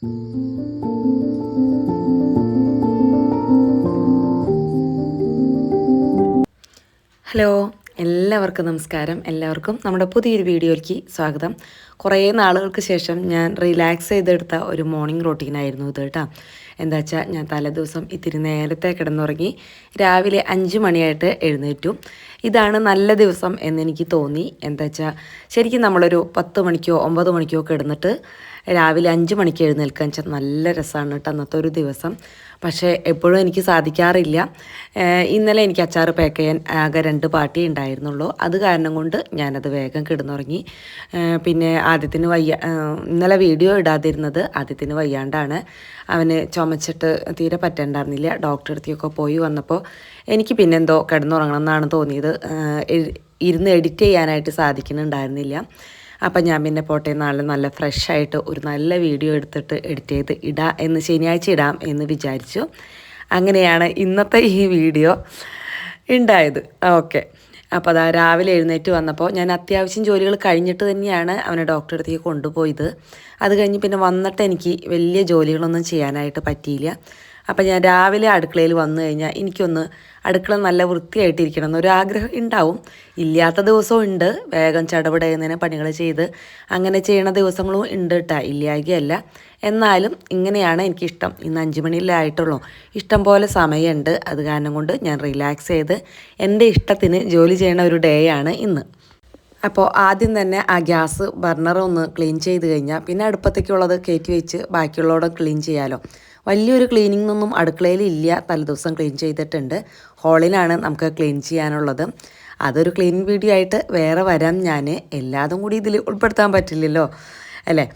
Hello എല്ലാവർക്കും നമസ്കാരം. എല്ലാവർക്കും നമ്മുടെ പുതിയൊരു വീഡിയോയിലേക്ക് സ്വാഗതം. കുറേ നാളുകൾക്ക് ശേഷം ഞാൻ റിലാക്സ് ചെയ്തെടുത്ത ഒരു മോർണിംഗ് റൊട്ടീനായിരുന്നു ഇത് കേട്ടോ. എന്താ വെച്ചാൽ ഞാൻ തലേദിവസം ഇത്തിരി നേരത്തെ കിടന്നുറങ്ങി രാവിലെ അഞ്ച് മണിയായിട്ട് എഴുന്നേറ്റു. ഇതാണ് നല്ല ദിവസം എന്നെനിക്ക് തോന്നി. എന്താ വെച്ചാൽ ശരിക്കും നമ്മളൊരു പത്ത് മണിക്കോ ഒമ്പത് മണിക്കോ കിടന്നിട്ട് രാവിലെ അഞ്ച് മണിക്ക് എഴുന്നേൽക്കാൻ വെച്ചാൽ നല്ല രസമാണ് കേട്ടോ അന്നത്തെ ഒരു ദിവസം. പക്ഷേ എപ്പോഴും എനിക്ക് സാധിക്കാറില്ല. ഇന്നലെ എനിക്ക് അച്ചാർ പാക്ക് ചെയ്യാൻ ആകെ രണ്ട് പാട്ടി ഉണ്ടായിരുന്നുള്ളൂ. അത് കാരണം കൊണ്ട് ഞാനത് വേഗം കിടന്നുറങ്ങി. പിന്നെ ആദ്യത്തിന് വയ്യ ഇന്നലെ വീഡിയോ ഇടാതിരുന്നത് ആദ്യത്തിന് വയ്യാണ്ടാണ്. അവന് ചുമച്ചിട്ട് തീരെ പറ്റണ്ടായിരുന്നില്ല. ഡോക്ടറെ അടുത്തേക്കൊക്കെ പോയി വന്നപ്പോൾ എനിക്ക് പിന്നെന്തോ കിടന്നുറങ്ങണം എന്നാണ് തോന്നിയത്. ഇരുന്ന് എഡിറ്റ് ചെയ്യാനായിട്ട് സാധിക്കുന്നുണ്ടായിരുന്നില്ല. അപ്പം ഞാൻ പിന്നെ പോട്ടെ നാളെ നല്ല ഫ്രഷ് ആയിട്ട് ഒരു നല്ല വീഡിയോ എടുത്തിട്ട് എഡിറ്റ് ചെയ്ത് ഇടാം എന്ന് ശനിയാഴ്ച ഇടാം എന്ന് വിചാരിച്ചു. അങ്ങനെയാണ് ഇന്നത്തെ ഈ വീഡിയോ ഉണ്ടായത് ഓക്കെ അപ്പോൾ അതാ രാവിലെ എഴുന്നേറ്റ് വന്നപ്പോൾ ഞാൻ അത്യാവശ്യം ജോലികൾ കഴിഞ്ഞിട്ട് തന്നെയാണ് അവനെ ഡോക്ടറെ അടുത്തേക്ക് കൊണ്ടുപോയത്. അത് കഴിഞ്ഞ് പിന്നെ വന്നിട്ട് എനിക്ക് വലിയ ജോലികളൊന്നും ചെയ്യാനായിട്ട് പറ്റിയില്ല. അപ്പം ഞാൻ രാവിലെ അടുക്കളയിൽ വന്നു കഴിഞ്ഞാൽ എനിക്കൊന്ന് അടുക്കള നല്ല വൃത്തിയായിട്ടിരിക്കണം എന്നൊരാഗ്രഹം ഉണ്ടാവും. ഇല്ലാത്ത ദിവസവും ഉണ്ട്. വേഗം ചടപടയുന്നതിന് പണികൾ ചെയ്ത് അങ്ങനെ ചെയ്യണ ദിവസങ്ങളും ഉണ്ട് കേട്ടോ ഇല്ലായകയല്ല. എന്നാലും ഇങ്ങനെയാണ് എനിക്കിഷ്ടം. ഇന്ന് അഞ്ച് മണിയിലായിട്ടുള്ളൂ ഇഷ്ടം പോലെ സമയമുണ്ട്. അത് കാരണം കൊണ്ട് ഞാൻ റിലാക്സ് ചെയ്ത് എന്റെ ഇഷ്ടത്തിന് ജോലി ചെയ്യണ ഒരു ഡേ ആണ് ഇന്ന്. അപ്പോൾ ആദ്യം തന്നെ ആ ഗ്യാസ് ബർണർ ഒന്ന് ക്ലീൻ ചെയ്ത് കഴിഞ്ഞാൽ പിന്നെ അടുപ്പത്തേക്കുള്ളത് കയറ്റി വെച്ച് ബാക്കിയുള്ളവടെ ക്ലീൻ ചെയ്യാമല്ലോ വലിയൊരു ക്ലീനിങ് ഒന്നും അടുക്കളയിൽ ഇല്ല. തലേദിവസം ക്ലീൻ ചെയ്തിട്ടുണ്ട്. ഹോളിലാണ് നമുക്ക് ക്ലീൻ ചെയ്യാനുള്ളത്. അതൊരു ക്ലീൻ വീഡിയോ ആയിട്ട് വേറെ വരാം ഞാൻ എല്ലാതും കൂടി ഇതിൽ ഉൾപ്പെടുത്താൻ പറ്റില്ലല്ലോ അല്ലേ?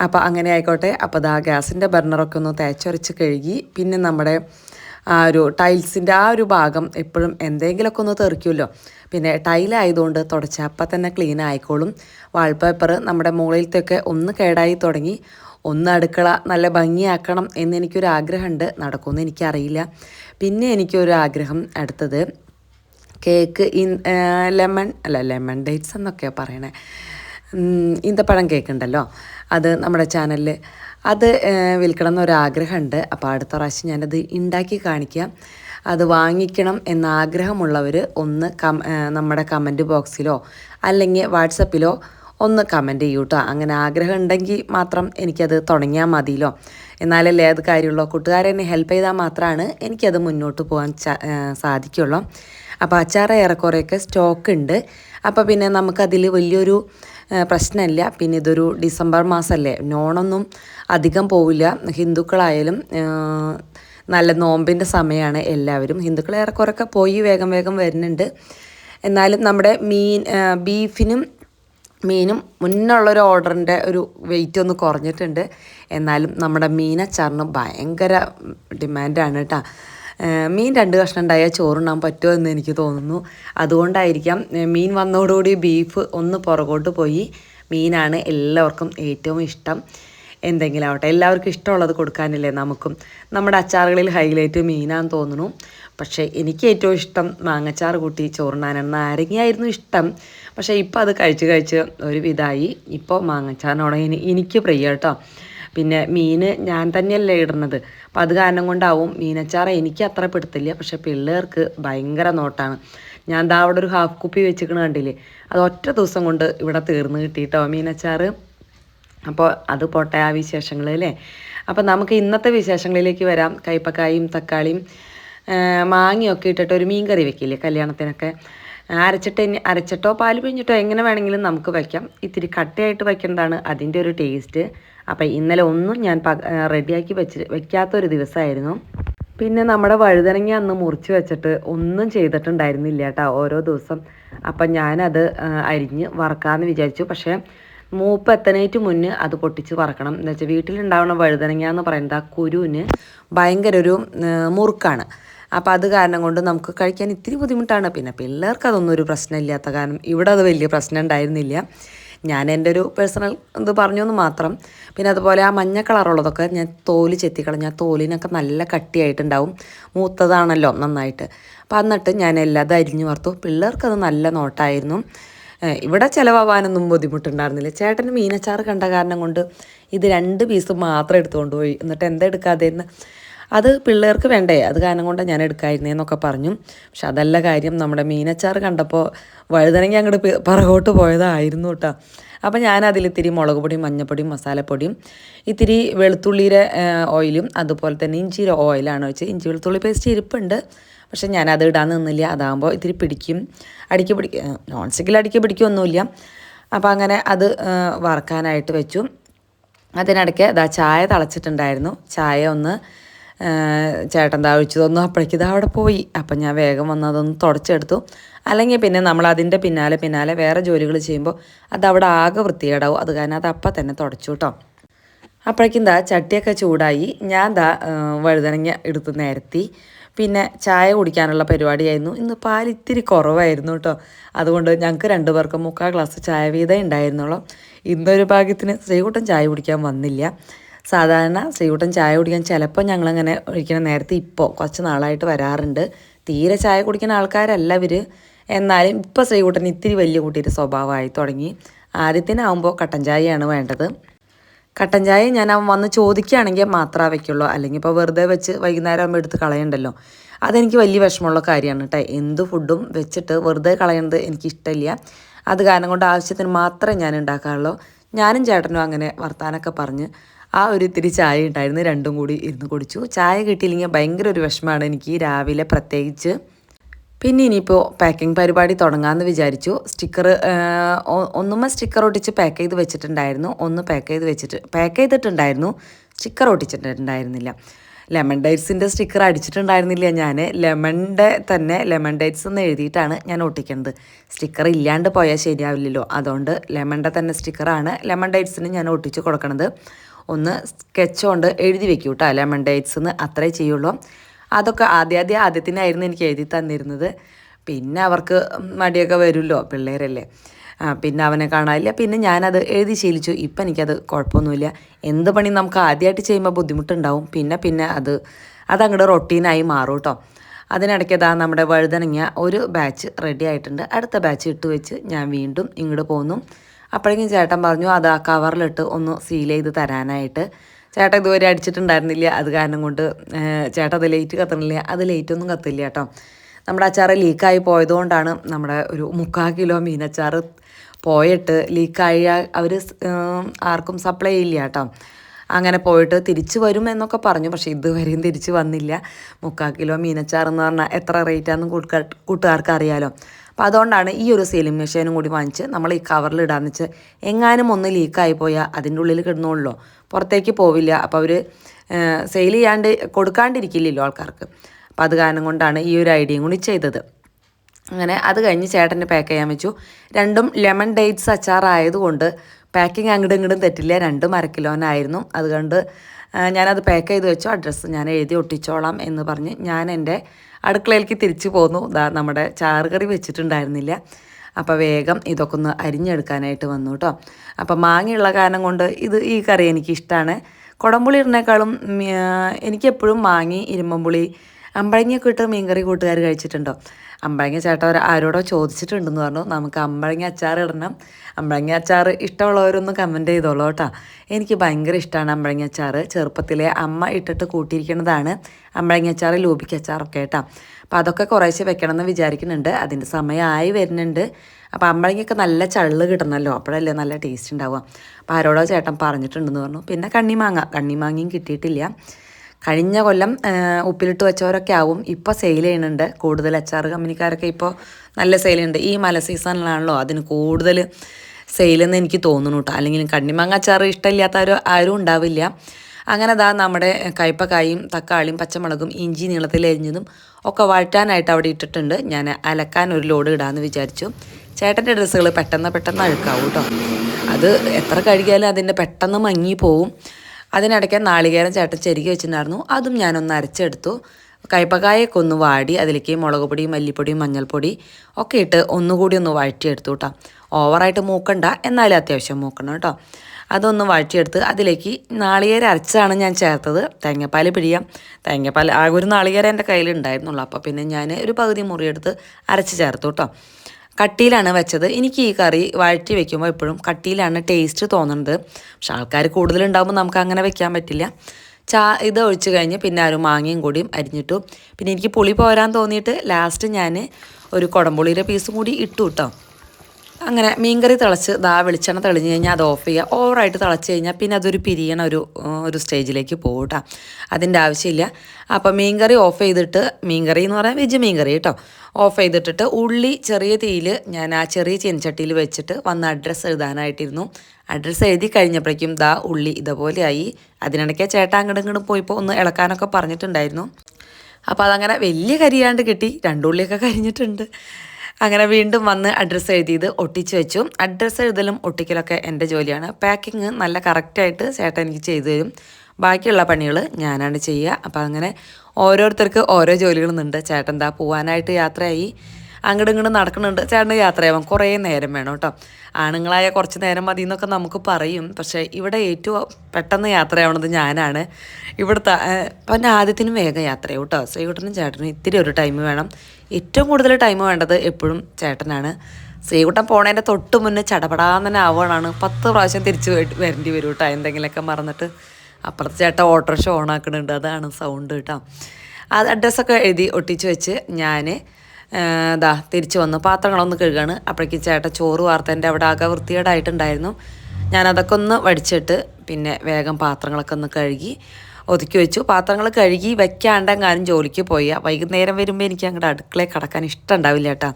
അപ്പോൾ അങ്ങനെ ആയിക്കോട്ടെ. അപ്പോൾ ദാ ഗ്യാസിന്റെ ബർണറൊക്കെ ഒന്ന് തേച്ചൊരച്ച് കഴുകി പിന്നെ നമ്മുടെ ആ ഒരു ടൈൽസിന്റെ ആ ഒരു ഭാഗം എപ്പോഴും എന്തെങ്കിലുമൊക്കെ ഒന്ന് തെറിക്കുമല്ലോ. പിന്നെ ടൈലായതുകൊണ്ട് തുടച്ച അപ്പം തന്നെ ക്ലീൻ ആയിക്കോളും. വാൾപേപ്പർ നമ്മുടെ മുകളിലത്തെയൊക്കെ ഒന്ന് കേടായി തുടങ്ങി. ഒന്ന് അടുക്കള നല്ല ഭംഗിയാക്കണം എന്നെനിക്കൊരു ആഗ്രഹമുണ്ട് നടക്കുമെന്ന് എനിക്കറിയില്ല. പിന്നെ എനിക്കൊരു ആഗ്രഹം അടുത്തത് കേക്ക് ഇൻ ലെമൺ അല്ല ലെമൺ ഡേറ്റ്സ് എന്നൊക്കെയാണ് പറയണേ. ഈന്തപ്പഴം കേക്ക് ഉണ്ടല്ലോ അത് നമ്മുടെ ചാനലിൽ അത് വിൽക്കണം എന്നൊരാഗ്രഹമുണ്ട് അപ്പോൾ അടുത്ത പ്രാവശ്യം ഞാനത് ഉണ്ടാക്കി കാണിക്കാം. അത് വാങ്ങിക്കണം എന്ന ആഗ്രഹമുള്ളവർ ഒന്ന് കം നമ്മുടെ കമന്റ് ബോക്സിലോ അല്ലെങ്കിൽ വാട്സപ്പിലോ ഒന്ന് കമന്റ് ചെയ്യൂ കേട്ടോ അങ്ങനെ ആഗ്രഹം ഉണ്ടെങ്കിൽ മാത്രം എനിക്കത് തുടങ്ങിയാൽ മതിയല്ലോ എന്നാലല്ലേ അത് കാര്യമുള്ളൂ. കൂട്ടുകാരെ എന്നെ ഹെൽപ്പ് ചെയ്താൽ മാത്രമാണ് എനിക്കത് മുന്നോട്ട് പോകാൻ സാധിക്കുള്ളൂ. അപ്പോൾ അച്ചാർ ഏറെക്കുറെയൊക്കെ സ്റ്റോക്ക് ഉണ്ട്. അപ്പോൾ പിന്നെ നമുക്കതിൽ വലിയൊരു പ്രശ്നമില്ല. പിന്നെ ഇതൊരു ഡിസംബർ മാസമല്ലേ. നോണൊന്നും അധികം പോവില്ല. ഹിന്ദുക്കളായാലും നല്ല നോമ്പിന്റെ സമയമാണ് എല്ലാവരും. ഹിന്ദുക്കൾ ഏറെക്കുറെയൊക്കെ പോയി വേഗം വേഗം വരുന്നുണ്ട്. എന്നാലും നമ്മുടെ മീൻ ബീഫിനും മീനും മുന്നുള്ളൊരു ഓർഡറിന്റെ ഒരു വെയിറ്റ് ഒന്ന് കുറഞ്ഞിട്ടുണ്ട്. എന്നാലും നമ്മുടെ മീനച്ചാറിന് ഭയങ്കര ഡിമാൻഡാണ് കേട്ടോ. മീൻ രണ്ട് കഷ്ണം ഉണ്ടായാൽ ചോറുണ്ണാൻ പറ്റുമോ എന്ന് എനിക്ക് തോന്നുന്നു. അതുകൊണ്ടായിരിക്കാം മീൻ വന്നതോടുകൂടി ബീഫ് ഒന്ന് പുറകോട്ട് പോയി. മീനാണ് എല്ലാവർക്കും ഏറ്റവും ഇഷ്ടം. എന്തെങ്കിലും ആവട്ടെ എല്ലാവർക്കും ഇഷ്ടമുള്ളത് കൊടുക്കാനില്ലേ നമുക്കും. നമ്മുടെ അച്ചാറുകളിൽ ഹൈലൈറ്റ് മീനാന്ന് തോന്നുന്നു. പക്ഷേ എനിക്ക് ഏറ്റവും ഇഷ്ടം മാങ്ങച്ചാറ് കൂട്ടി ചോറുണ്ണാനാണ്. നാരങ്ങയായിരുന്നു ഇഷ്ടം. പക്ഷേ ഇപ്പോൾ അത് കഴിച്ച് കഴിച്ച് ഒരു വിധമായി ഇപ്പോൾ മാങ്ങച്ചാറിനോട് എനിക്ക് പ്രിയ കേട്ടോ. പിന്നെ മീൻ ഞാൻ തന്നെയല്ലേ ഇടുന്നത്. അപ്പം അത് കാരണം കൊണ്ടാവും മീനച്ചാറ് എനിക്ക് അത്ര പെടുത്തില്ല. പക്ഷേ പിള്ളേർക്ക് ഭയങ്കര നോട്ടാണ്. ഞാൻ ദാ അവിടെ ഒരു ഹാഫ് കുപ്പി വെച്ചിക്കണ കണ്ടില്ലേ? അത് ഒറ്റ ദിവസം കൊണ്ട് ഇവിടെ തീർന്ന് കിട്ടിയിട്ടോ മീനച്ചാറ്. അപ്പോൾ അത് പോട്ടെ ആ വിശേഷങ്ങൾ അല്ലേ? അപ്പോൾ നമുക്ക് ഇന്നത്തെ വിശേഷങ്ങളിലേക്ക് വരാം. കയ്പക്കായും തക്കാളിയും മാങ്ങയൊക്കെ ഇട്ടിട്ട് ഒരു മീൻ കറി വെക്കില്ലേ കല്യാണത്തിനൊക്കെ? അരച്ചിട്ട് അരച്ചിട്ടോ പാൽ പിഴിഞ്ഞിട്ടോ എങ്ങനെ വേണമെങ്കിലും നമുക്ക് വയ്ക്കാം. ഇത്തിരി കട്ടയായിട്ട് വയ്ക്കേണ്ടതാണ് അതിന്റെ ഒരു ടേസ്റ്റ്. അപ്പോൾ ഇന്നലെ ഒന്നും ഞാൻ റെഡിയാക്കി വെച്ച് വെക്കാത്തൊരു ദിവസമായിരുന്നു. പിന്നെ നമ്മുടെ വഴുതനങ്ങ അന്ന് മുറിച്ച് വെച്ചിട്ട് ഒന്നും ചെയ്തിട്ടുണ്ടായിരുന്നില്ല കേട്ടോ ഓരോ ദിവസം. അപ്പം ഞാനത് അരിഞ്ഞ് വറക്കാമെന്ന് വിചാരിച്ചു. പക്ഷേ മൂപ്പ് എത്തനേറ്റ് മുന്നേ അത് പൊട്ടിച്ച് വറക്കണം. എന്ന് വെച്ചാൽ വീട്ടിലുണ്ടാവുന്ന വഴുതനങ്ങ എന്ന് പറയുന്നത് ആ കുരുവിന് ഭയങ്കര ഒരു മുറുക്കാണ്. അപ്പോൾ അത് കാരണം കൊണ്ട് നമുക്ക് കഴിക്കാൻ ഇത്തിരി ബുദ്ധിമുട്ടാണ്. പിന്നെ പിള്ളേർക്ക് അതൊന്നും ഒരു പ്രശ്നമില്ലാത്ത കാരണം ഇവിടെ അത് വലിയ പ്രശ്നം ഉണ്ടായിരുന്നില്ല. ഞാൻ എന്റെ ഒരു പേഴ്സണൽ ഇത് പറഞ്ഞു എന്ന് മാത്രം. പിന്നെ അതുപോലെ ആ മഞ്ഞ കളറുള്ളതൊക്കെ ഞാൻ തോൽ ചെത്തിക്കളഞ്ഞ. തോലിനൊക്കെ നല്ല കട്ടിയായിട്ടുണ്ടാവും. മൂത്തതാണല്ലോ നന്നായിട്ട്. അപ്പം എന്നിട്ട് ഞാൻ എല്ലാം അരിഞ്ഞു വറുത്തു. പിള്ളേർക്കത് നല്ല നോട്ടായിരുന്നു. ഇവിടെ ചിലവാകാനൊന്നും ബുദ്ധിമുട്ടുണ്ടായിരുന്നില്ല. ചേട്ടന് മീനച്ചാറ് കണ്ട കാരണം കൊണ്ട് ഇത് രണ്ട് പീസ് മാത്രം എടുത്തുകൊണ്ട് പോയി. എന്നിട്ട് എന്താ എടുക്കാതെന്ന്? അത് പിള്ളേർക്ക് വേണ്ടേ? അത് കാരണം കൊണ്ടാണ് ഞാൻ എടുക്കായിരുന്നേന്നൊക്കെ പറഞ്ഞു. പക്ഷെ അതല്ല കാര്യം നമ്മുടെ മീനച്ചാർ കണ്ടപ്പോൾ വഴുതനങ്ങി അങ്ങോട്ട് പിറകോട്ട് പോയതായിരുന്നു കേട്ടോ. അപ്പോൾ ഞാൻ അതിലിത്തിരി മുളക് പൊടിയും മഞ്ഞപ്പൊടിയും മസാലപ്പൊടിയും ഇത്തിരി വെളുത്തുള്ളിയുടെ ഓയിലും അതുപോലെ തന്നെ ഇഞ്ചിയുടെ ഓയിലാണ് വെച്ച് ഇഞ്ചി വെളുത്തുള്ളി പേസ്റ്റ് ഇരിപ്പുണ്ട്. പക്ഷെ ഞാനത് അത് ഇടാൻ നിന്നില്ല. അതാകുമ്പോൾ ഇത്തിരി പിടിക്കും. അടിക്ക് പിടിക്കും നോൺ സ്റ്റിക്കിൽ അടിക്ക് പിടിക്കൊന്നുമില്ല. അപ്പോൾ അങ്ങനെ അത് വറക്കാനായിട്ട് വെച്ചു. അതിനിടയ്ക്ക് ഇതാ ചായ തളച്ചിട്ടുണ്ടായിരുന്നു. ചായ ഒന്ന് ചേട്ടൻ താ ഒഴിച്ചു തന്നു. അപ്പോഴേക്കും ഇതാ അവിടെ പോയി. അപ്പം ഞാൻ വേഗം വന്ന് അതൊന്ന് തുടച്ചെടുത്തു. അല്ലെങ്കിൽ പിന്നെ നമ്മൾ അതിന്റെ പിന്നാലെ പിന്നാലെ വേറെ ജോലികൾ ചെയ്യുമ്പോൾ അത് അവിടെ ആകെ വൃത്തികേടാവും. അത് കാരണം അത് അപ്പം തന്നെ തുടച്ചു കേട്ടോ. അപ്പോഴേക്കും ദാ ചട്ടിയൊക്കെ ചൂടായി. ഞാൻ ദാ വഴുതനങ്ങ എടുത്ത് നിരത്തി. പിന്നെ ചായ കുടിക്കാനുള്ള പരിപാടിയായിരുന്നു. ഇന്ന് പാൽ ഇത്തിരി കുറവായിരുന്നു കേട്ടോ. അതുകൊണ്ട് ഞങ്ങൾക്ക് രണ്ടു പേർക്കും മുക്കാൽ ഗ്ലാസ് ചായ വീതേ ഉണ്ടായിരുന്നുള്ളൂ. ഇന്നൊരു ഭാഗ്യത്തിന് ശ്രീകുട്ടൻ ചായ കുടിക്കാൻ വന്നില്ല. സാധാരണ ശ്രീകുട്ടൻ ചായ കുടിക്കാൻ ചിലപ്പോൾ ഞങ്ങളങ്ങനെ ഒഴിക്കണം നേരത്തെ ഇപ്പോൾ കുറച്ച് നാളായിട്ട് വരാറുണ്ട്. തീരെ ചായ കുടിക്കുന്ന ആൾക്കാരല്ല ഇവർ എന്നാലും ഇപ്പോൾ ശ്രീകുട്ടൻ ഇത്തിരി വലിയ കുട്ടിയുടെ സ്വഭാവമായി തുടങ്ങി. ആദ്യത്തിനാവുമ്പോൾ കട്ടൻ ചായയാണ് വേണ്ടത്. കട്ടൻ ചായ ഞാൻ അവൻ വന്ന് ചോദിക്കുകയാണെങ്കിൽ മാത്രമേ വയ്ക്കുള്ളൂ അല്ലെങ്കിൽ ഇപ്പോൾ വെറുതെ വെച്ച് വൈകുന്നേരം ആകുമ്പോൾ എടുത്ത് കളയണ്ടല്ലോ. അതെനിക്ക് വലിയ വിഷമമുള്ള കാര്യമാണ് കേട്ടോ എന്ത് ഫുഡും വെച്ചിട്ട് വെറുതെ കളയുന്നത് എനിക്കിഷ്ടമില്ല. അത് കാരണം കൊണ്ട് ആവശ്യത്തിന് മാത്രമേ ഞാൻ ഉണ്ടാക്കാറുള്ളൂ ഞാനും ചേട്ടനും അങ്ങനെ വർത്താനൊക്കെ പറഞ്ഞ് ആ ഒരു ഇത്തിരി ചായ ഉണ്ടായിരുന്നു. രണ്ടും കൂടി ഇരുന്ന് കുടിച്ചു. ചായ കിട്ടിയില്ലെങ്കിൽ ഭയങ്കര ഒരു വിഷമമാണ് എനിക്ക് രാവിലെ പ്രത്യേകിച്ച്. പിന്നെ ഇനിയിപ്പോൾ പാക്കിംഗ് പരിപാടി തുടങ്ങാമെന്ന് വിചാരിച്ചു. സ്റ്റിക്കർ ഒന്നുമ്മ സ്റ്റിക്കർ ഒട്ടിച്ച് പാക്ക് ചെയ്ത് വെച്ചിട്ടുണ്ടായിരുന്നു. ഒന്ന് പാക്ക് ചെയ്ത് വെച്ചിട്ട് പാക്ക് ചെയ്തിട്ടുണ്ടായിരുന്നു. സ്റ്റിക്കർ ഒട്ടിച്ചിട്ടുണ്ടായിരുന്നില്ല. ലെമൺ ഡേറ്റ്സിന്റെ സ്റ്റിക്കർ അടിച്ചിട്ടുണ്ടായിരുന്നില്ല ഞാൻ ലെമണിന്റെ തന്നെ ലെമൺ ഡേറ്റ്സ് എന്ന് എഴുതിയിട്ടാണ് ഞാൻ ഒട്ടിക്കുന്നത്. സ്റ്റിക്കർ ഇല്ലാണ്ട് പോയാൽ ശരിയാവില്ലല്ലോ. അതുകൊണ്ട് ലെമണിന്റെ തന്നെ സ്റ്റിക്കറാണ് ലെമൺ ഡേറ്റ്സിന് ഞാൻ ഒട്ടിച്ച് കൊടുക്കണത്. ഒന്ന് സ്കെച്ച് കൊണ്ട് എഴുതി വെക്കൂ കേട്ടോ ലെമൺ ഡേറ്റ്സ് എന്ന് അത്രേ ചെയ്യുള്ളൂ. അതൊക്കെ ആദ്യാദ്യം ആദ്യത്തിനായിരുന്നു എനിക്ക് എഴുതി തന്നിരുന്നത്. പിന്നെ അവർക്ക് മടിയൊക്കെ വരുമല്ലോ പിള്ളേരല്ലേ. പിന്നെ അവനെ കാണാനില്ല. പിന്നെ ഞാനത് എഴുതി ശീലിച്ചു. ഇപ്പം എനിക്കത് കുഴപ്പമൊന്നുമില്ല. എന്ത് പണി നമുക്ക് ആദ്യമായിട്ട് ചെയ്യുമ്പോൾ ബുദ്ധിമുട്ടുണ്ടാവും. പിന്നെ പിന്നെ അത് അതങ്ങോട്ട് റൊട്ടീനായി മാറും കേട്ടോ അതിനിടയ്ക്ക് ഇതാ നമ്മുടെ വഴുതനങ്ങ ഒരു ബാച്ച് റെഡി ആയിട്ടുണ്ട്. അടുത്ത ബാച്ച് ഇട്ട് വെച്ച് ഞാൻ വീണ്ടും ഇങ്ങോട്ട് പോന്നു. അപ്പോഴേക്കും ചേട്ടൻ പറഞ്ഞു അത് ആ കവറിലിട്ട് ഒന്ന് സീൽ ചെയ്ത് തരാനായിട്ട്. ചേട്ടൻ ഇതുവരെ അടിച്ചിട്ടുണ്ടായിരുന്നില്ല. അത് കാരണം കൊണ്ട് ചേട്ടൻ അത് ലേറ്റ് കത്തണില്ല. അത് ലൈറ്റ് ഒന്നും കത്തില്ല കേട്ടോ. നമ്മുടെ അച്ചാറ് ലീക്കായി പോയതുകൊണ്ടാണ് നമ്മുടെ ഒരു മുക്കാൽ കിലോ മീനച്ചാറ് പോയിട്ട് ലീക്കായ അവർ ആർക്കും സപ്ലൈ ചെയ്യില്ല കേട്ടോ. അങ്ങനെ പോയിട്ട് തിരിച്ചു വരും എന്നൊക്കെ പറഞ്ഞു. പക്ഷേ ഇതുവരെയും തിരിച്ചു വന്നില്ല. മുക്കാൽ കിലോ മീനച്ചാർ എന്ന് പറഞ്ഞാൽ എത്ര റേറ്റാണെന്ന് കൂട്ടുകാർ കൂട്ടുകാർക്ക് അറിയാലോ. അപ്പോൾ അതുകൊണ്ടാണ് ഈ ഒരു സീലിംഗ് മെഷീനും കൂടി വാങ്ങിച്ച് നമ്മൾ ഈ കവറിൽ ഇടാന്ന് വെച്ച് എങ്ങാനും ഒന്ന് ലീക്കായി പോയാൽ അതിന്റെ ഉള്ളിൽ കിടന്നുള്ളൂ പുറത്തേക്ക് പോവില്ല. അപ്പോൾ അവർ സെയിൽ ചെയ്യാണ്ട് കൊടുക്കാണ്ടിരിക്കില്ലല്ലോ ആൾക്കാർക്ക്. അപ്പോൾ അത് കാരണം കൊണ്ടാണ് ഈ ഒരു ഐഡിയയും കൂടി ചെയ്തത്. അങ്ങനെ അത് കഴിഞ്ഞ് ചേട്ടന് പാക്ക് ചെയ്യാൻ വെച്ചു. രണ്ടും ലെമൺ ഡേറ്റ്സ് അച്ചാറായതുകൊണ്ട് പാക്കിങ് അങ്ങോട്ടും ഇങ്ങോട്ടും തെറ്റില്ല. രണ്ടും അരക്കിലോനായിരുന്നു. അതുകൊണ്ട് ഞാനത് പാക്ക് ചെയ്ത് വെച്ചു. അഡ്രസ്സ് ഞാൻ എഴുതി ഒട്ടിച്ചോളാം എന്ന് പറഞ്ഞ് ഞാൻ എന്റെ അടുക്കളയിലേക്ക് തിരിച്ചു പോന്നു. ദാ നമ്മുടെ ചാറുകറി വെച്ചിട്ടുണ്ടായിരുന്നില്ല. അപ്പോൾ വേഗം ഇതൊക്കെ ഒന്ന് അരിഞ്ഞെടുക്കാനായിട്ട് വന്നു കേട്ടോ അപ്പോൾ മാങ്ങയുള്ള കാരണം കൊണ്ട് ഇത് ഈ കറി എനിക്കിഷ്ടമാണ് കുടംപുളി ഇടുന്നേക്കാളും എനിക്കെപ്പോഴും മാങ്ങി ഇരുമ്പമ്പുളി അമ്പഴങ്ങയൊക്കെ ഇട്ട് മീൻകറി കൂട്ടുകാർ കഴിച്ചിട്ടുണ്ടോ? അമ്പഴങ്ങ ചേട്ടൻ ആരോടോ ചോദിച്ചിട്ടുണ്ടെന്ന് പറഞ്ഞു. നമുക്ക് അമ്പഴങ്ങ അച്ചാർ ഇടണം. അമ്പഴങ്ങ അച്ചാർ ഇഷ്ടമുള്ളവരൊന്ന് കമന്റ് ചെയ്തോളൂ കേട്ടോ. എനിക്ക് ഭയങ്കര ഇഷ്ടമാണ് അമ്പഴങ്ങ അച്ചാർ ചെറുപ്പത്തിലെ അമ്മ ഇട്ടിട്ട് കൂട്ടിയിരിക്കുന്നതാണ് അമ്പഴങ്ങ അച്ചാർ ലൂബിക്ക് അച്ചാറൊക്കെ കേട്ടോ. അപ്പോൾ അതൊക്കെ കുറേശ്ശെ വെക്കണം എന്ന് വിചാരിക്കുന്നുണ്ട്. അതിന്റെ സമയമായി വരുന്നുണ്ട്. അപ്പോൾ അമ്പഴങ്ങയൊക്കെ നല്ല ചള്ള് കിട്ടണമല്ലോ. അപ്പോഴല്ലേ നല്ല ടേസ്റ്റ് ഉണ്ടാവുക. അപ്പോൾ ആരോടോ ചേട്ടൻ പറഞ്ഞിട്ടുണ്ടെന്ന് പറഞ്ഞു. പിന്നെ കണ്ണിമാങ്ങ. കണ്ണിമാങ്ങയും കിട്ടിയിട്ടില്ല. കഴിഞ്ഞ കൊല്ലം ഉപ്പിലിട്ട് വെച്ചവരൊക്കെ ആവും. ഇപ്പോൾ സെയിൽ ചെയ്യുന്നുണ്ട്. കൂടുതൽ അച്ചാർ കമ്പനിക്കാരൊക്കെ ഇപ്പോൾ നല്ല സെയിൽ ഉണ്ട് ഈ മല സീസണിലാണല്ലോ അതിന് കൂടുതൽ സെയിലെന്ന് എനിക്ക് തോന്നുന്നു കേട്ടോ അല്ലെങ്കിൽ കണ്ണിമാങ്ങ അച്ചാർ ഇഷ്ടമില്ലാത്തവർ ആരും ഉണ്ടാവില്ല. അങ്ങനെ ദാ നമ്മുടെ കയ്പക്കായും തക്കാളിയും പച്ചമുളകും ഇഞ്ചി നീളത്തിൽ എരിഞ്ഞതും ഒക്കെ വഴറ്റാനായിട്ട് അവിടെ ഇട്ടിട്ടുണ്ട്. ഞാൻ അലക്കാൻ ഒരു ലോഡ് ഇടാമെന്ന് വിചാരിച്ചു. ചേട്ടന്റെ ഡ്രസ്സുകൾ പെട്ടെന്ന് പെട്ടെന്ന് അഴുക്കാവും കേട്ടോ അത് എത്ര കഴുകിയാലും അതിന്റെ പെട്ടെന്ന് മങ്ങി പോവും അതിനിടയ്ക്ക് നാളികേരം ചേട്ടൻ ചെരുകി വെച്ചിട്ടുണ്ടായിരുന്നു. അതും ഞാനൊന്ന് അരച്ചെടുത്തു. കയ്പക്കായൊക്കെ ഒന്ന് വാടി അതിലേക്ക് മുളക് പൊടി മല്ലിപ്പൊടി മഞ്ഞൾപ്പൊടി ഒക്കെ ഇട്ട് ഒന്നുകൂടി ഒന്ന് വഴറ്റിയെടുത്തു കേട്ടോ ഓവറായിട്ട് മൂക്കണ്ട എന്നാലും അത്യാവശ്യം മൂക്കണം കേട്ടോ അതൊന്ന് വഴറ്റിയെടുത്ത് അതിലേക്ക് നാളികേര അരച്ചാണ് ഞാൻ ചേർത്തത്. തേങ്ങാപ്പാൽ പിഴിയാം. തേങ്ങാപ്പാൽ ആ ഒരു നാളികേര എന്റെ കയ്യിലുണ്ടായിരുന്നുള്ളൂ. അപ്പോൾ പിന്നെ ഞാൻ ഒരു പകുതി മുറിയെടുത്ത് അരച്ച് ചേർത്തു കേട്ടോ കട്ടിയിലാണ് വെച്ചത്. എനിക്ക് ഈ കറി വഴറ്റി വെക്കുമ്പോൾ എപ്പോഴും കട്ടിയിലാണ് ടേസ്റ്റ് തോന്നുന്നത്. പക്ഷെ ആൾക്കാർ കൂടുതലുണ്ടാകുമ്പോൾ നമുക്ക് അങ്ങനെ വെക്കാൻ പറ്റില്ല. ചാ ഇത് ഒഴിച്ചു കഴിഞ്ഞ് പിന്നെ ആരും മാങ്ങയും കൂടിയും അരിഞ്ഞിട്ടു. പിന്നെ എനിക്ക് പുളി പോരാൻ തോന്നിയിട്ട് ലാസ്റ്റ് ഞാൻ ഒരു കുടംപുളിയുടെ പീസും കൂടി ഇട്ടു കേട്ടോ അങ്ങനെ മീൻകറി തിളച്ച് ദാ വെളിച്ചെണ്ണ തെളിഞ്ഞ് കഴിഞ്ഞാൽ അത് ഓഫ് ചെയ്യുക. ഓവറായിട്ട് തിളച്ച് കഴിഞ്ഞാൽ പിന്നെ അതൊരു പിരിയണ ഒരു ഒരു സ്റ്റേജിലേക്ക് പോകും കേട്ടോ അതിന്റെ ആവശ്യമില്ല. അപ്പോൾ മീൻകറി ഓഫ് ചെയ്തിട്ട് മീൻകറി എന്ന് പറയാൻ വെജ് മീൻകറി കേട്ടോ ഓഫ് ചെയ്തിട്ടിട്ട് ഉള്ളി ചെറിയ തീയിൽ ഞാൻ ആ ചെറിയ ചീനച്ചട്ടിയിൽ വെച്ചിട്ട് വന്ന് അഡ്രസ്സ് എഴുതാനായിട്ടിരുന്നു. അഡ്രസ്സ് എഴുതി കഴിഞ്ഞപ്പോഴേക്കും ദാ ഉള്ളി ഇതുപോലെയായി. അതിനിടയ്ക്ക് ചേട്ടാ അങ്ങോട്ടും ഇങ്ങോട്ടും പോയിപ്പോൾ ഒന്ന് ഇളക്കാനൊക്കെ പറഞ്ഞിട്ടുണ്ടായിരുന്നു. അപ്പോൾ അതങ്ങനെ വലിയ കരിയാണ്ട് കിട്ടി. രണ്ടുള്ളിയൊക്കെ കരിഞ്ഞിട്ടുണ്ട് അങ്ങനെ വീണ്ടും വന്ന് അഡ്രസ്സ് എഴുതിയത് ഒട്ടിച്ച് വെച്ചു. അഡ്രസ്സ് എഴുതലും ഒട്ടിക്കലൊക്കെ എന്റെ ജോലിയാണ്. പാക്കിങ് നല്ല കറക്റ്റായിട്ട് ചേട്ടൻ എനിക്ക് ചെയ്തു തരും. ബാക്കിയുള്ള പണികൾ ഞാനാണ് ചെയ്യുക. അപ്പോൾ അങ്ങനെ ഓരോരുത്തർക്ക് ഓരോ ജോലികളുണ്ട് ചേട്ടൻ എന്താ പോവാനായിട്ട് യാത്രയായി. അങ്ങോട്ടും ഇങ്ങോട്ടും നടക്കുന്നുണ്ട്. ചേട്ടന് യാത്രയാവാം. കുറേ നേരം വേണം കേട്ടോ. ആണുങ്ങളായ കുറച്ച് നേരം മതി എന്നൊക്കെ നമുക്ക് പറയും. പക്ഷേ ഇവിടെ ഏറ്റവും പെട്ടെന്ന് യാത്രയാവണത് ഞാനാണ്. ഇവിടുത്തെ പിന്നെ ആദ്യത്തിനും വേഗം യാത്രയാവും കേട്ടോ. ശ്രീകുട്ടനും ചേട്ടനും ഇത്തിരി ഒരു ടൈം വേണം. ഏറ്റവും കൂടുതൽ ടൈം വേണ്ടത് എപ്പോഴും ചേട്ടനാണ്. ശ്രീകുട്ടൻ പോണേന്റെ തൊട്ട് മുന്നേ ചടപടാന്ന് തന്നെ ആവുകയാണ് പത്ത് പ്രാവശ്യം തിരിച്ച് വരേണ്ടി വരും കേട്ടോ എന്തെങ്കിലുമൊക്കെ മറന്നിട്ട്. അപ്പുറത്ത് ചേട്ടൻ ഓട്ടോറിക്ഷ ഓൺ ആക്കുന്നുണ്ട്. അതാണ് സൗണ്ട് കേട്ടോ അത് അഡ്രസ്സൊക്കെ എഴുതി ഒട്ടിച്ച് വെച്ച് ഞാൻ ഇതാ തിരിച്ചു വന്നു. പാത്രങ്ങളൊന്ന് കഴുകാണ്. അപ്പോഴേക്കും ചേട്ടൻ ചോറ് വാർത്തേന്റെ അവിടെ ആകെ വൃത്തികേടായിട്ടുണ്ടായിരുന്നു. ഞാനതൊക്കെ ഒന്ന് വടിച്ചിട്ട് പിന്നെ വേഗം പാത്രങ്ങളൊക്കെ ഒന്ന് കഴുകി ഒതുക്കി വെച്ചു. പാത്രങ്ങൾ കഴുകി വെക്കാണ്ടെങ്ങാനും ജോലിക്ക് പോയി. വൈകുന്നേരം വരുമ്പോൾ എനിക്ക് അങ്ങോട്ട് അടുക്കളയിൽ കടക്കാൻ ഇഷ്ടം ഉണ്ടാവില്ല കേട്ടോ.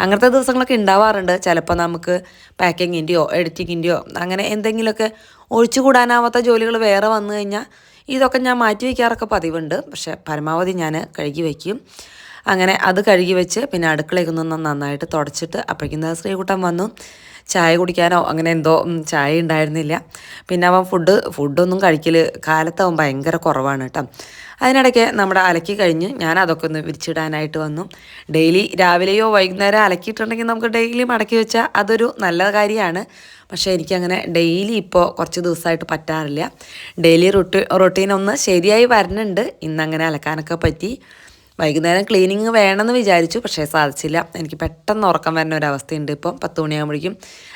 അങ്ങനത്തെ ദിവസങ്ങളൊക്കെ ഉണ്ടാവാറുണ്ട്. ചിലപ്പോൾ നമുക്ക് പാക്കിങ്ങിന്റെയോ എഡിറ്റിങ്ങിന്റെയോ അങ്ങനെ എന്തെങ്കിലുമൊക്കെ ഒഴിച്ചുകൂടാനാവാത്ത ജോലികൾ വേറെ വന്നു കഴിഞ്ഞാൽ ഇതൊക്കെ ഞാൻ മാറ്റി വയ്ക്കാറൊക്കെ പതിവുണ്ട്. പക്ഷേ പരമാവധി ഞാൻ കഴുകി വയ്ക്കും അങ്ങനെ അത് കഴുകി വെച്ച് പിന്നെ അടുക്കളയൊക്കെ ഒന്ന് നന്നായിട്ട് തുടച്ചിട്ട് അപ്പോഴേക്കും ശ്രീകുട്ടൻ വന്നു. ചായ കുടിക്കാനോ അങ്ങനെ എന്തോ ചായ ഉണ്ടായിരുന്നില്ല. പിന്നെ അവൻ ഫുഡ് ഫുഡൊന്നും കഴിക്കൽ കാലത്ത് അവൻ ഭയങ്കര കുറവാണ് കേട്ടോ. അതിനിടയ്ക്ക് നമ്മുടെ അലക്കി കഴിഞ്ഞ് ഞാൻ അതൊക്കെ ഒന്ന് വിരിച്ചിടാനായിട്ട് വന്നു. ഡെയിലി രാവിലെയോ വൈകുന്നേരം അലക്കിയിട്ടുണ്ടെങ്കിൽ നമുക്ക് ഡെയിലി മടക്കി വെച്ചാൽ അതൊരു നല്ല കാര്യമാണ്. പക്ഷേ എനിക്കങ്ങനെ ഡെയിലി ഇപ്പോൾ കുറച്ച് ദിവസമായിട്ട് പറ്റാറില്ല. ഡെയിലി റൊട്ടി റൊട്ടീൻ ഒന്ന് ശരിയായി വരുന്നുണ്ട് ഇന്നങ്ങനെ അലക്കാനൊക്കെ പറ്റി. വൈകുന്നേരം ക്ലീനിങ് വേണമെന്ന് വിചാരിച്ചു പക്ഷേ സാധിച്ചില്ല. എനിക്ക് പെട്ടെന്ന് ഉറക്കം വരുന്ന ഒരു അവസ്ഥയുണ്ട് ഇപ്പോൾ പത്ത് മണിയാകുമ്പോഴേക്കും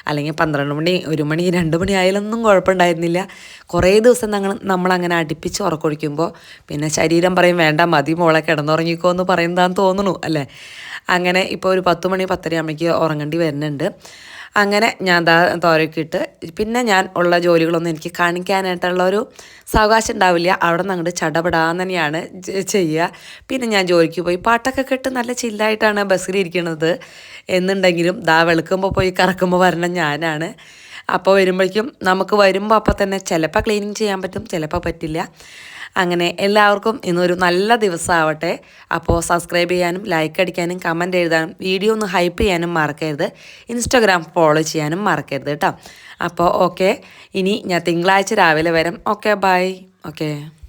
അല്ലെങ്കിൽ പന്ത്രണ്ട് മണി ഒരു മണി രണ്ട് മണി ആയാലൊന്നും കുഴപ്പമുണ്ടായിരുന്നില്ല. കുറേ ദിവസം ഞങ്ങൾ നമ്മളങ്ങനെ അടുപ്പിച്ച് ഉറക്കൊഴിക്കുമ്പോൾ പിന്നെ ശരീരം പറയും വേണ്ട മതി മോളെ കിടന്നുറങ്ങിക്കോ എന്ന് പറയുന്നതാന്ന് തോന്നുന്നു അല്ലേ? അങ്ങനെ ഇപ്പോൾ ഒരു പത്ത് മണി പത്തര ആകുമ്പോഴേക്ക് ഉറങ്ങേണ്ടി വരുന്നുണ്ട്. അങ്ങനെ ഞാൻ ദാ തോരക്കിട്ട് പിന്നെ ഞാൻ ഉള്ള ജോലികളൊന്നും എനിക്ക് കാണിക്കാനായിട്ടുള്ള ഒരു സാവകാശം ഉണ്ടാവില്ല. അവിടെ നിന്ന് അങ്ങോട്ട് ചടപടാന്ന് തന്നെയാണ് ചെയ്യുക പിന്നെ ഞാൻ ജോലിക്ക് പോയി പാട്ടൊക്കെ കേട്ട് നല്ല ചില്ലായിട്ടാണ് ബസ്സിലിരിക്കുന്നത് എന്നുണ്ടെങ്കിലും ദാ വെളുക്കുമ്പോൾ പോയി കറക്കുമ്പോൾ വരണം ഞാനാണ്. അപ്പോൾ വരുമ്പോഴേക്കും നമുക്ക് വരുമ്പോൾ അപ്പോൾ തന്നെ ചിലപ്പോൾ ക്ലീനിങ് ചെയ്യാൻ പറ്റും ചിലപ്പോൾ പറ്റില്ല. അങ്ങനെ എല്ലാവർക്കും ഇന്നൊരു നല്ല ദിവസമാവട്ടെ. അപ്പോൾ സബ്സ്ക്രൈബ് ചെയ്യാനും ലൈക്ക് അടിക്കാനും കമന്റ് എഴുതാനും വീഡിയോ ഒന്ന് ഹൈപ്പ് ചെയ്യാനും മറക്കരുത്. ഇൻസ്റ്റാഗ്രാം ഫോളോ ചെയ്യാനും മറക്കരുത് കേട്ടോ അപ്പോൾ ഓക്കെ ഇനി ഞാൻ തിങ്കളാഴ്ച രാവിലെ വരാം. Okay bye okay